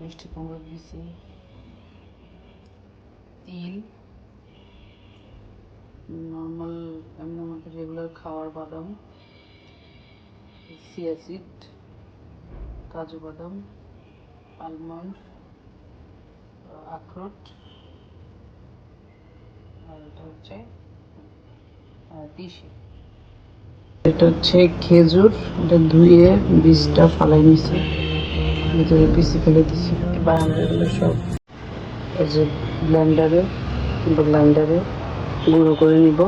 নিছি তিল নর্মাল এমনি আমাদের রেগুলার খাওয়ার বাদাম সিয়াসিড কাজু বাদাম আলমন্ড আখরোট, আর এটা হচ্ছে তিসি। এটা হচ্ছে খেজুর, এটা ধুয়ে বীজটা ফালাই নিছি। ভিতরে পিসি ফেলে দিছি সব এই যে ব্লেন্ডারে ব্লেন্ডারে গুঁড়ো করে নিব।